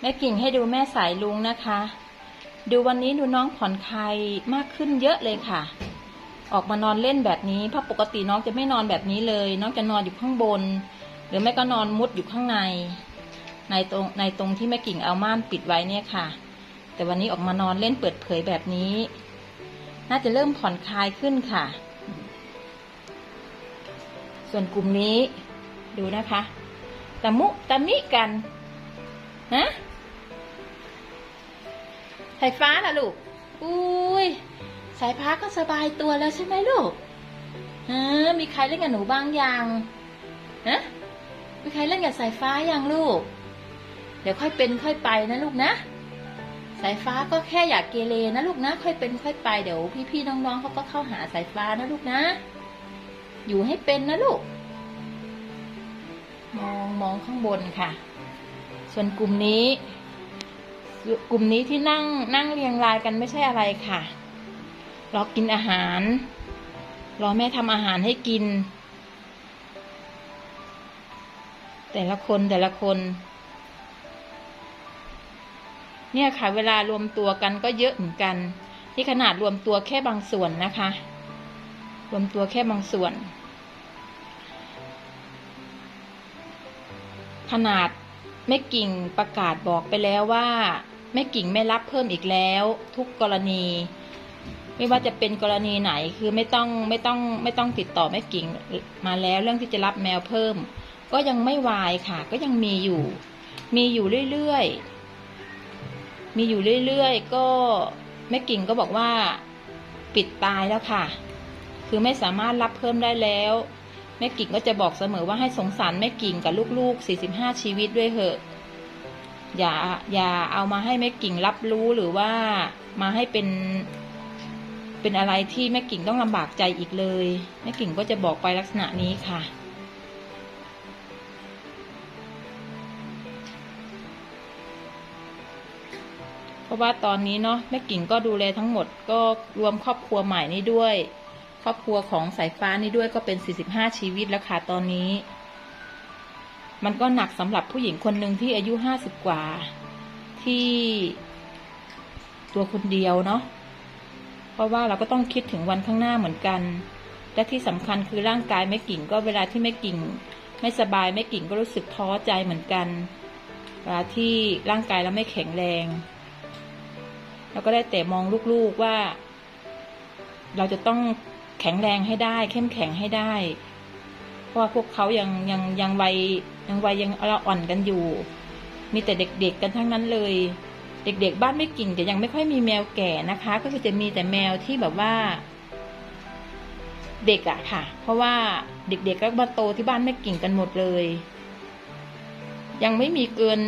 แม่กิ่งให้ดูแม่สายลุงนะคะ ดูวันนี้ดูน้องผ่อนคลายมากขึ้นเยอะเลยค่ะ ออกมานอนเล่นแบบนี้เพราะปกติน้องจะไม่นอนแบบนี้เลย น้องจะนอนอยู่ข้างบน หรือไม่ก็นอนมุดอยู่ข้างใน ในตรงในตรงที่แม่กิ่งเอาม่านปิดไว้เนี่ยค่ะ แต่วันนี้ออกมานอนเล่นเปิดเผยแบบนี้ น่าจะเริ่มผ่อนคลายขึ้นค่ะ ส่วนกลุ่มนี้ดูนะคะตะมุตะมิกันนะ สายฟ้าล่ะลูก อุ้ย สายฟ้าก็สบายตัวแล้วใช่ไหมลูกฮะมีใครเล่นกับหนูบ้างยังฮะมีใครเล่นกับสายฟ้ายังลูก เดี๋ยวค่อยเป็นค่อยไปนะลูกนะ สายฟ้าก็แค่อยากเกเรนะลูกนะ ค่อยเป็นค่อยไปเดี๋ยวพี่ๆน้องๆเขาก็เข้าหาสายฟ้านะลูกนะ อยู่ให้เป็นนะลูก มองมองข้างบนค่ะ ส่วนกลุ่มนี้ กลุ่มนี้ที่นั่งนั่งเรียงรายกันไม่ใช่อะไรค่ะ รอกินอาหาร รอแม่ทำอาหารให้กิน แต่ละคนแต่ละคน เนี่ยค่ะ เวลารวมตัวกันก็เยอะเหมือนกัน ที่ขนาดรวมตัวแค่บางส่วนนะคะ รวมตัวแค่บางส่วน ขนาด แม่กิ่งประกาศบอกไปแล้วว่าแม่กิ่งไม่รับเพิ่มอีกแล้ว ทุกกรณี ไม่ว่าจะเป็นกรณีไหนคือไม่ต้องไม่ต้องไม่ต้องติดต่อแม่กิ่งมาแล้วเรื่องที่จะรับแมวเพิ่ม ก็ยังไม่วายค่ะ ก็ยังมีอยู่ มีอยู่เรื่อยๆมีอยู่เรื่อยๆก็แม่กิ่งก็บอกว่า ปิดตายแล้วค่ะ คือไม่สามารถรับเพิ่มได้แล้ว แม่กิ่งก็จะบอกเสมอว่าให้สงสารแม่กิ่งกับลูกๆ 45 ชีวิตด้วยเถอะ อย่าอย่าเอามาให้แม่กิ่งรับรู้หรือว่ามาให้เป็น เป็นอะไรที่แม่กิ่งต้องลำบากใจอีกเลยแม่กิ่งก็จะบอกไปลักษณะนี้ค่ะเพราะว่าตอนนี้เนาะแม่กิ่งก็ดูแลทั้งหมดก็รวมครอบครัวใหม่นี้ด้วย รอบครัวของสายฟ้านี่ด้วยก็เป็น 45 ชีวิตแล้วค่ะตอนนี้ มันก็หนักสำหรับผู้หญิงคนหนึ่งที่อายุ 50 กว่า ที่ตัวคนเดียวเนาะเพราะว่าเราก็ต้องคิดถึงวันข้างหน้าเหมือนกัน และที่สำคัญคือร่างกายแม่กิ่งก็เวลาที่แม่กิ่ง ไม่สบายแม่กิ่งก็รู้สึกท้อใจเหมือนกันเวลาที่ร่างกายเราไม่แข็งแรงเราก็ได้แต่มองลูกๆว่า เราจะต้อง แข็งแรงให้ได้ เข้มแข็งให้ได้ เพราะว่าพวกเขายังยังยังวัยยังวัยยังอ่อนกันอยู่ มีแต่เด็กๆกันทั้งนั้นเลย เด็กๆ บ้านไม่กิ่งจะยังไม่ค่อยมีแมวแก่นะคะ ก็คือจะมีแต่แมวที่แบบว่า เด็กอะค่ะ เพราะว่าเด็กๆก็มาโตที่บ้านไม่กิ่งกันหมดเลย ยังไม่มีเกิน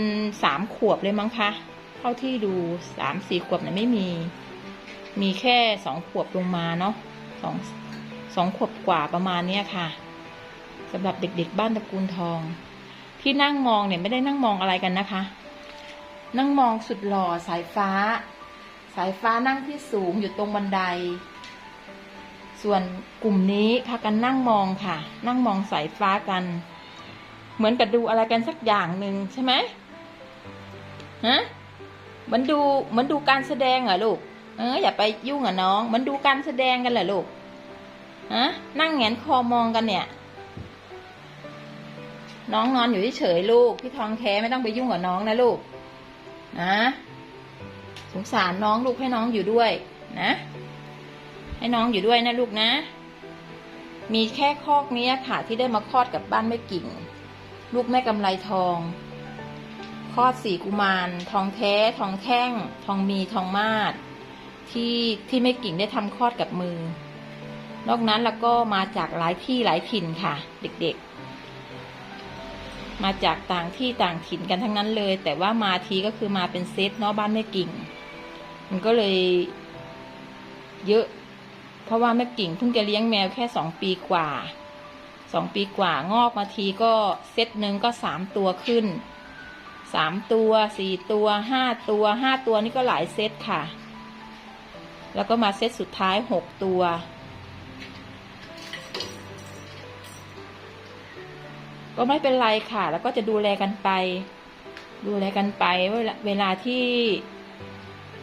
สามขวบเลยมั้งคะเท่าที่ดูสามสี่ขวบเนี่ยไม่มี มีแค่สองขวบลงมาเนาะ สองสองขวบกว่าประมาณเนี้ยค่ะสำหรับเด็กๆบ้านตระกูลทอง ที่นั่งมองเนี่ยไม่ได้นั่งมองอะไรกันนะคะ นั่งมองสุดหล่อสายฟ้า สายฟ้านั่งที่สูงอยู่ตรงบันได ส่วนกลุ่มนี้พากันนั่งมองค่ะ นั่งมองสายฟ้ากัน เหมือนกับดูอะไรกันสักอย่างหนึ่งใช่ไหมฮะเหมันดูเหมันดูการแสดงเหรอลูก เอออย่าไปยุ่งกับน้อง มันดูการแสดงกันเหรอลูกฮะนั่งแงนคอมองกันเนี่ย น้องนอนอยู่เฉยๆลูก พี่ทองแท้ไม่ต้องไปยุ่งกับน้องนะลูกนะสงสารน้องลูกให้น้องอยู่ด้วย นะ ให้น้องอยู่ด้วยนะลูกนะ มีแค่คอกนี้ค่ะที่ได้มาคลอดกับบ้านแม่กิ่ง ลูกแม่กำไรทองคลอดสี่กุมาร ทองแท้ ทองแท่ง ทองมีทองมาศ ที่ที่แม่กิ่งได้ทำคลอดกับมือ นอกนั้นแล้วก็มาจากหลายที่หลายถิ่นค่ะ เด็กๆ มาจากต่างที่ต่างถิ่นกันทั้งนั้นเลย แต่ว่ามาทีก็คือมาเป็นเซตเนาะบ้านแม่กิ่ง มันก็เลยเยอะ เพราะว่าแม่กิ่งเพิ่งจะเลี้ยงแมวแค่สองปีกว่าสองปีกว่างอกมาทีก็เซตหนึ่งก็สามตัวขึ้นสามตัวสี่ตัวห้าตัวห้าตัวนี่ก็หลายเซตค่ะ แล้วก็มาเซตสุดท้ายหกตัว ก็ไม่เป็นไรค่ะ แล้วก็จะดูแลกันไป ดูแลกันไปเวลาเวลาที่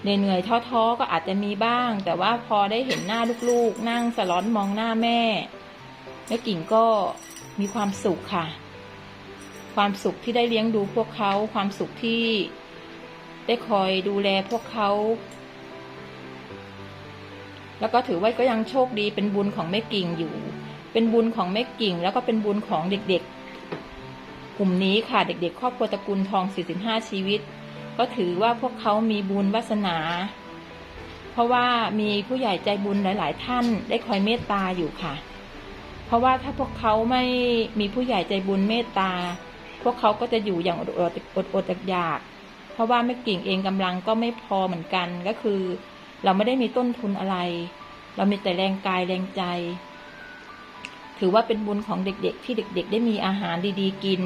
เหนื่อยๆท้อๆก็อาจจะมีบ้าง แต่ว่าพอได้เห็นหน้าลูกๆ นั่งสลอนมองหน้าแม่แม่กิ่งก็มีความสุขค่ะ ความสุขที่ได้เลี้ยงดูพวกเขา ความสุขที่ได้คอยดูแลพวกเขา แล้วก็ถือว่าก็ยังโชคดีเป็นบุญของแม่กิ่งอยู่ เป็นบุญของแม่กิ่ง แล้วก็เป็นบุญของเด็กๆ กลุ่มนี้ค่ะเด็กๆ ครอบครัวตระกูลทอง 45 ชีวิต ก็ถือว่าพวกเขามีบุญวาสนา เพราะว่ามีผู้ใหญ่ใจบุญหลาย ๆ ท่านได้คอยเมตตาอยู่ค่ะ เพราะว่าถ้าพวกเขาไม่มีผู้ใหญ่ใจบุญเมตตา พวกเขาก็จะอยู่อย่างอดอดอดอดอยาก เพราะว่าแม่กิ่งเองกำลังก็ไม่พอเหมือนกันก็คือ เราไม่ได้มีต้นทุนอะไร เรามีแต่แรงกายแรงใจ ถือว่าเป็นบุญของเด็กๆ ที่เด็ก ๆ ได้มีอาหารดีๆ กิน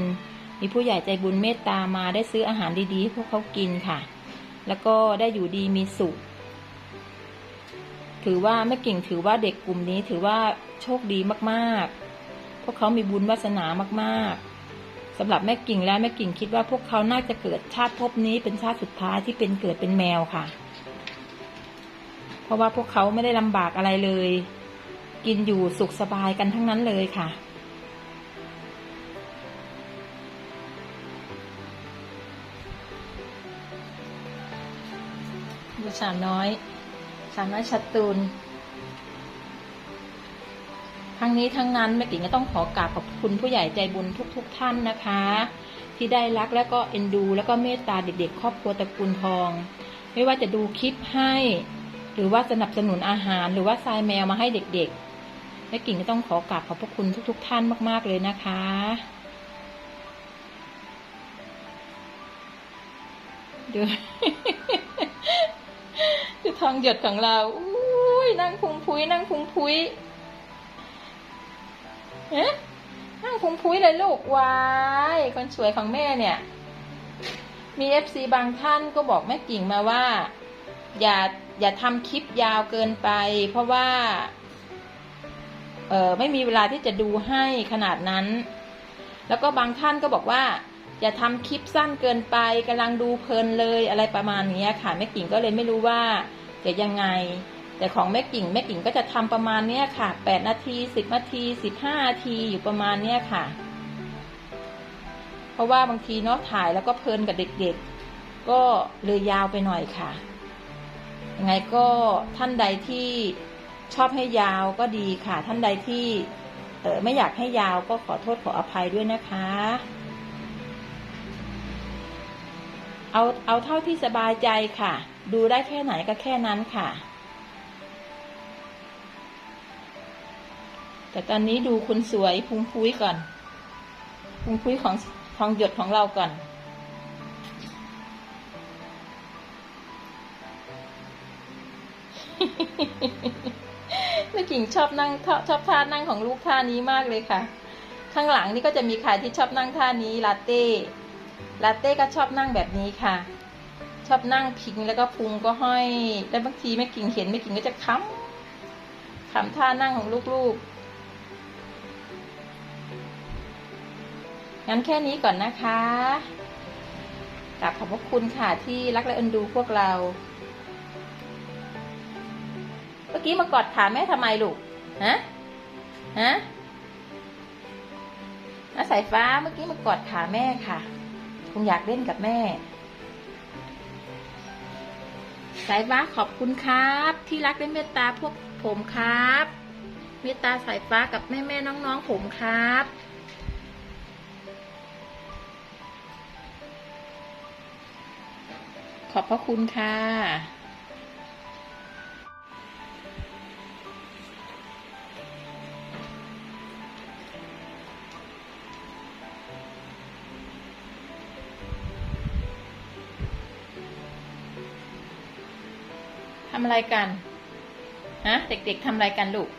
มีผู้ใหญ่ใจบุญเมตตามาได้ซื้ออาหารดีๆให้พวกเขากินค่ะ แล้วก็ได้อยู่ดีมีสุข ถือว่าแม่กิ่งถือว่าเด็กกลุ่มนี้ถือว่าโชคดีมากๆ พวกเขามีบุญวาสนามากๆสำหรับแม่กิ่งและแม่กิ่งคิดว่าพวกเขาน่าจะเกิดชาติภพนี้เป็นชาติสุดท้ายที่เป็นเกิดเป็นแมวค่ะ ราะว่าพวกเขาไม่ได้ลำบากอะไรเลย กินอยู่สุขสบายกันทั้งนั้นเลยค่ะ ดูสาวน้อย สาวน้อยชัดตูนทั้งนี้ทั้งนั้นแม่ติ๋งก็ต้องขอกราบขอบคุณผู้ใหญ่ใจบุญทุกๆทท่านนะคะ ที่ได้รักและก็เอ็นดู แล้วก็เมตตาเด็กๆ ครอบครัวตระกูลทอง ไม่ว่าจะดูคลิปให้ หรือว่าสนับสนุนอาหารหรือว่าทรายแมวมาให้เด็กๆแม่กิ่งก็ต้องขอกราบขอบพระคุณทุก ๆ ท่านมาก ๆ เลยนะคะดูดูทองหยดของเราอุ้ยนั่งพุงพุยนั่งพุงพุยเอ๊ะนั่งพุงพุยเลยลูกวายคนสวยของแม่เนี่ย มีเอฟซีบางท่านก็บอกแม่กิ่งมาว่า อย่า อย่าทำคลิปยาวเกินไป เพราะว่า เออไม่มีเวลาที่จะดูให้ขนาดนั้น แล้วก็บางท่านก็บอกว่า อย่าทำคลิปสั้นเกินไปกำลังดูเพลินเลยอะไรประมาณนี้ค่ะแม่กิ่งก็เลยไม่รู้ว่าจะยังไง แต่ของแม่กิ่งแม่กิ่งก็จะทำประมาณเนี้ยค่ะแปดนาทีสิบนาทีสิบห้านาทีอยู่ประมาณเนี้ยค่ะ เพราะว่าบางทีเนาะถ่ายแล้วก็เพลินกับเด็กๆ ก็เลยยาวไปหน่อยค่ะ ยังไงก็ท่านใดที่ชอบให้ยาวก็ดีค่ะ ท่านใดที่เออไม่อยากให้ยาวก็ขอโทษขออภัยด้วยนะคะ เอาเอาเท่าที่สบายใจค่ะ ดูได้แค่ไหนก็แค่นั้นค่ะ แต่ตอนนี้ดูคุณสวยพุงพุ้ยก่อนพุงพุ้ยของทองหยดของเราก่อน แม่กิ่งชอบนั่งชอบชอบท่านั่งของลูกท่านี้มากเลยค่ะ ข้างหลังนี่ก็จะมีใครที่ชอบนั่งท่านี้ลาเต้ลาเต้ก็ชอบนั่งแบบนี้ค่ะ ชอบนั่งพิงแล้วก็พุงก็ห้อย แล้วบางทีแม่กิ่งเห็นแม่กิ่งก็จะค้ำค้ำท่านั่งของลูกๆ งั้นแค่นี้ก่อนนะคะกราบขอบพระคุณค่ะที่รักและเอ็นดูพวกเรา เมื่อกี้มากอดขาแม่ทำไมลูก ฮะ ฮะน้าสายฟ้าเมื่อกี้มากอดขาแม่ค่ะ คงอยากเล่นกับแม่ สายฟ้าขอบคุณครับ ที่รักและเมตตาพวกผมครับ เมตตาสายฟ้ากับแม่แม่ๆน้องๆผมครับขอบพระคุณค่ะำอะไรกันฮะเด็กๆทำอะไรกันลูก